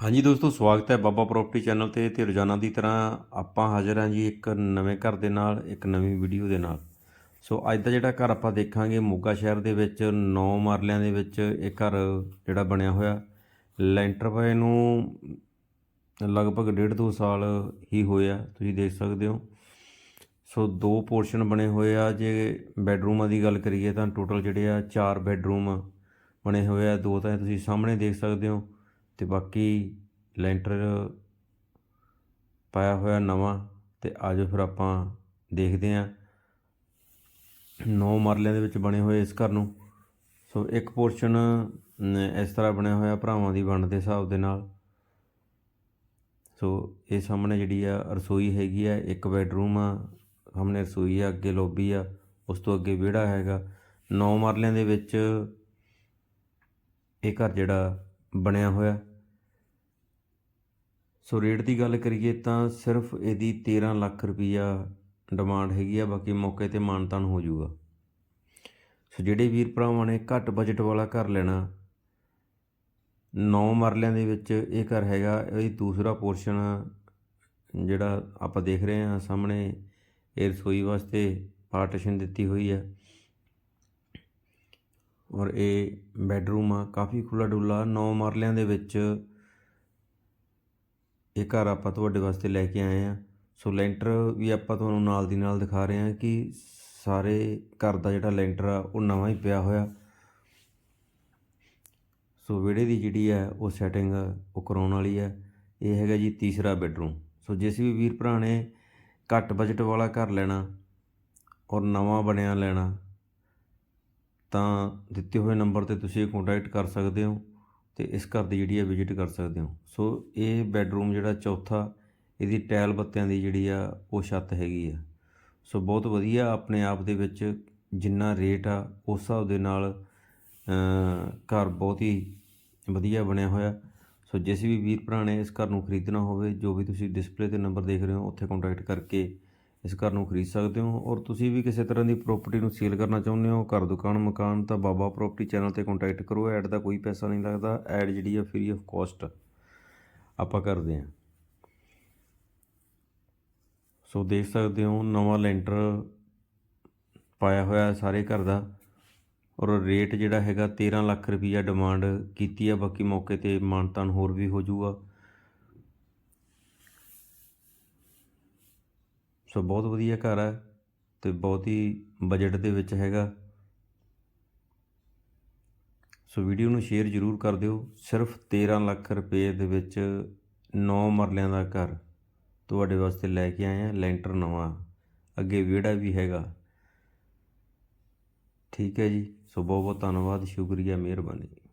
ਹਾਂਜੀ ਦੋਸਤੋ, ਸਵਾਗਤ ਹੈ ਬਾਬਾ ਪ੍ਰਾਪਰਟੀ ਚੈਨਲ ਤੇ ਤੇ ਰੋਜ਼ਾਨਾ ਦੀ ਤਰ੍ਹਾਂ ਆਪਾਂ ਹਾਜ਼ਰ ਹਾਂ ਜੀ ਇੱਕ ਨਵੇਂ ਘਰ ਦੇ ਨਾਲ, ਇੱਕ ਨਵੀਂ ਵੀਡੀਓ ਦੇ ਨਾਲ। ਸੋ ਅੱਜ ਦਾ ਜਿਹੜਾ ਘਰ ਆਪਾਂ ਦੇਖਾਂਗੇ ਮੋਗਾ ਸ਼ਹਿਰ ਦੇ ਵਿੱਚ 9 ਮਰਲਿਆਂ ਦੇ ਵਿੱਚ ਇਹ ਘਰ ਜਿਹੜਾ ਬਣਿਆ ਹੋਇਆ। ਲੈਂਟਰ ਪਏ ਨੂੰ ਲਗਭਗ ਡੇਢ ਦੋ ਸਾਲ ਹੀ ਹੋਏ ਆ, ਤੁਸੀਂ ਦੇਖ ਸਕਦੇ ਹੋ। ਸੋ ਦੋ ਪੋਰਸ਼ਨ ਬਣੇ ਹੋਏ ਆ, ਜੇ ਬੈੱਡਰੂਮਾਂ ਦੀ ਗੱਲ ਕਰੀਏ ਤਾਂ ਟੋਟਲ ਜਿਹੜੇ ਆ ਚਾਰ ਬੈੱਡਰੂਮ ਬਣੇ ਹੋਏ ਆ। ਦੋ ਤਾਂ ਤੁਸੀਂ ਸਾਹਮਣੇ ਦੇਖ ਸਕਦੇ ਹੋ। ਤੇ ਬਾਕੀ ਲੈਂਟਰ ਪਾਇਆ ਹੋਇਆ ਨਵਾਂ ਤੇ ਆਜੋ ਫਿਰ ਆਪਾਂ ਦੇਖਦੇ ਹਾਂ। ਨੌ ਮਰਲਿਆਂ ਦੇ ਵਿੱਚ ਬਣੇ ਹੋਏ ਇਸ ਘਰ ਨੂੰ। ਸੋ ਇੱਕ ਪੋਰਸ਼ਨ ਇਸ ਤਰ੍ਹਾਂ ਬਣਿਆ ਹੋਇਆ ਭਰਾਵਾਂ ਦੀ ਵੰਡ ਦੇ ਹਿਸਾਬ ਦੇ ਨਾਲ। ਸੋ ਇਹ ਸਾਹਮਣੇ ਜਿਹੜੀ ਆ ਰਸੋਈ ਹੈਗੀ ਆ, ਇੱਕ ਬੈੱਡਰੂਮ ਆ, ਸਾਹਮਣੇ ਰਸੋਈ ਆ, ਅੱਗੇ ਲੌਬੀ ਆ, ਉਸ ਤੋਂ ਅੱਗੇ ਵਿਹੜਾ ਹੈਗਾ। ਨੌ ਮਰਲਿਆਂ ਦੇ ਵਿੱਚ ਇਹ ਘਰ ਜਿਹੜਾ ਬਣਿਆ ਹੋਇਆ। ਸੋ ਰੇਟ ਦੀ ਗੱਲ ਕਰੀਏ ਤਾਂ ਸਿਰਫ ਇਹਦੀ 13 ਲੱਖ ਰੁਪਈਆ ਡਿਮਾਂਡ ਹੈਗੀ ਆ, ਬਾਕੀ ਮੌਕੇ ਤੇ ਮਾਨਤਾਨ ਹੋ ਜਾਊਗਾ। ਸੋ ਜਿਹੜੇ ਵੀਰ ਭਰਾਵਾਂ ਨੇ ਘੱਟ ਬਜਟ ਵਾਲਾ ਘਰ ਲੈਣਾ, ਨੌ ਮਰਲਿਆਂ ਦੇ ਵਿੱਚ ਇਹ ਘਰ ਹੈਗਾ ਇਹ ਦੂਸਰਾ ਪੋਰਸ਼ਨ ਜਿਹੜਾ ਆਪਾਂ ਦੇਖ ਰਹੇ ਹਾਂ ਸਾਹਮਣੇ, ਇਹ ਰਸੋਈ ਵਾਸਤੇ ਪਾਰਟੀਸ਼ਨ ਦਿੱਤੀ ਹੋਈ ਹੈ ਔਰ ਇਹ ਬੈੱਡਰੂਮ ਆ, ਕਾਫੀ ਖੁੱਲਾ ਡੁੱਲਾ ਨੌ ਮਰਲਿਆਂ ਦੇ ਵਿੱਚ ਇਹ ਘਰ ਆਪਾਂ ਤੁਹਾਡੇ ਵਾਸਤੇ ਲੈ ਕੇ ਆਏ ਆ ਸੋ ਲੈਂਟਰ ਵੀ ਆਪਾਂ ਤੁਹਾਨੂੰ ਨਾਲ ਦੀ ਨਾਲ ਦਿਖਾ ਰਹੇ ਹਾਂ ਕਿ ਸਾਰੇ ਘਰ ਦਾ ਜਿਹੜਾ ਲੈਂਟਰ ਆ, ਉਹ ਨਵਾਂ ਹੀ ਪਿਆ ਹੋਇਆ। ਸੋ ਵਿਹੜੇ ਦੀ ਜਿਹੜੀ ਹੈ, ਉਹ ਸੈਟਿੰਗ ਉਹ ਕਰਾਉਣ ਵਾਲੀ ਹੈ। ਇਹ ਹੈਗਾ ਜੀ ਤੀਸਰਾ ਬੈੱਡਰੂਮ ਸੋ ਜਿਸ ਵੀ ਵੀਰ ਭਰਾ ਨੇ ਘੱਟ ਬਜਟ ਵਾਲਾ ਘਰ ਲੈਣਾ ਔਰ ਨਵਾਂ ਬਣਿਆ ਲੈਣਾ, ਤਾਂ ਦਿੱਤੇ ਹੋਏ ਨੰਬਰ ਤੇ ਤੁਸੀਂ ਕੰਟੈਕਟ ਕਰ ਸਕਦੇ ਹੋ। ਤੇ ਇਸ ਘਰ ਦੀ ਜਿਹੜੀ ਆ ਵਿਜ਼ਿਟ ਕਰ ਸਕਦੇ ਹੋ। ਸੋ ਇਹ ਬੈੱਡਰੂਮ ਜਿਹੜਾ ਚੌਥਾ, ਇਹਦੀ ਟਾਇਲ ਬੱਤਿਆਂ ਦੀ ਜਿਹੜੀ ਆ ਉਹ ਛੱਤ ਹੈਗੀ ਆ। ਸੋ ਬਹੁਤ ਵਧੀਆ ਆਪਣੇ ਆਪ ਦੇ ਵਿੱਚ ਜਿੰਨਾ ਰੇਟ ਆ, ਉਸ ਹਿਸਾਬ ਦੇ ਨਾਲ ਘਰ ਬਹੁਤ ਹੀ ਵਧੀਆ ਬਣਿਆ ਹੋਇਆ। ਸੋ ਜਿਸ ਵੀ ਵੀਰ ਭਰਾ ਨੇ ਇਸ ਘਰ ਨੂੰ ਖਰੀਦਣਾ ਹੋਵੇ, ਜੋ ਵੀ ਤੁਸੀਂ ਡਿਸਪਲੇ ਤੇ ਨੰਬਰ ਦੇਖ ਰਹੇ ਹੋ, ਉੱਥੇ ਕੰਟੈਕਟ ਕਰਕੇ ਇਸ ਘਰ ਨੂੰ ਖਰੀਦ ਸਕਦੇ ਹੋ ਔਰ ਤੁਸੀਂ ਵੀ ਕਿਸੇ ਤਰ੍ਹਾਂ ਦੀ ਪ੍ਰਾਪਰਟੀ ਨੂੰ ਸੇਲ ਕਰਨਾ ਚਾਹੁੰਦੇ ਹੋ, ਘਰ, ਦੁਕਾਨ, ਮਕਾਨ, ਤਾਂ ਬਾਬਾ ਪ੍ਰਾਪਰਟੀ ਚੈਨਲ ਤੇ ਕੰਟੈਕਟ ਕਰੋ ਐਡ ਦਾ ਕੋਈ ਪੈਸਾ ਨਹੀਂ ਲੱਗਦਾ ਐਡ ਜਿਹੜੀ ਆ ਫ੍ਰੀ ਆਫ ਕਾਸਟ ਆਪਾਂ ਕਰਦੇ ਹਾਂ। ਸੋ ਦੇਖ ਸਕਦੇ ਹੋ ਨਵਾਂ ਲੈਂਟਰ ਪਾਇਆ ਹੋਇਆ ਸਾਰੇ ਘਰ ਦਾ ਔਰ ਰੇਟ ਜਿਹੜਾ ਹੈਗਾ 13 ਲੱਖ ਰੁਪਈਆ ਡਿਮਾਂਡ ਕੀਤੀ ਆ, ਬਾਕੀ ਮੌਕੇ ਤੇ ਮਾਨਤਾਨ ਹੋਰ ਵੀ ਹੋ ਜਾਊਗਾ। ਸੋ ਬਹੁਤ ਵਧੀਆ ਘਰ ਹੈ ਤੇ ਬਹੁਤ ਹੀ ਬਜਟ ਦੇ ਵਿੱਚ ਹੈਗਾ। ਸੋ ਵੀਡੀਓ ਨੂੰ ਸ਼ੇਅਰ ਜ਼ਰੂਰ ਕਰ ਦਿਓ। ਸਿਰਫ 13 ਲੱਖ ਰੁਪਏ ਦੇ ਵਿੱਚ 9 ਮਰਲਿਆਂ ਦਾ ਘਰ ਤੁਹਾਡੇ ਵਾਸਤੇ ਲੈ ਕੇ ਆਏ ਆ ਲੈਂਟਰ ਨਵਾਂ। ਅੱਗੇ ਵਿਹੜਾ ਵੀ ਹੈਗਾ। ਠੀਕ ਹੈ ਜੀ। ਸੋ ਬਹੁਤ ਬਹੁਤ ਧੰਨਵਾਦ, ਸ਼ੁਕਰੀਆ, ਮਿਹਰਬਾਨੀ।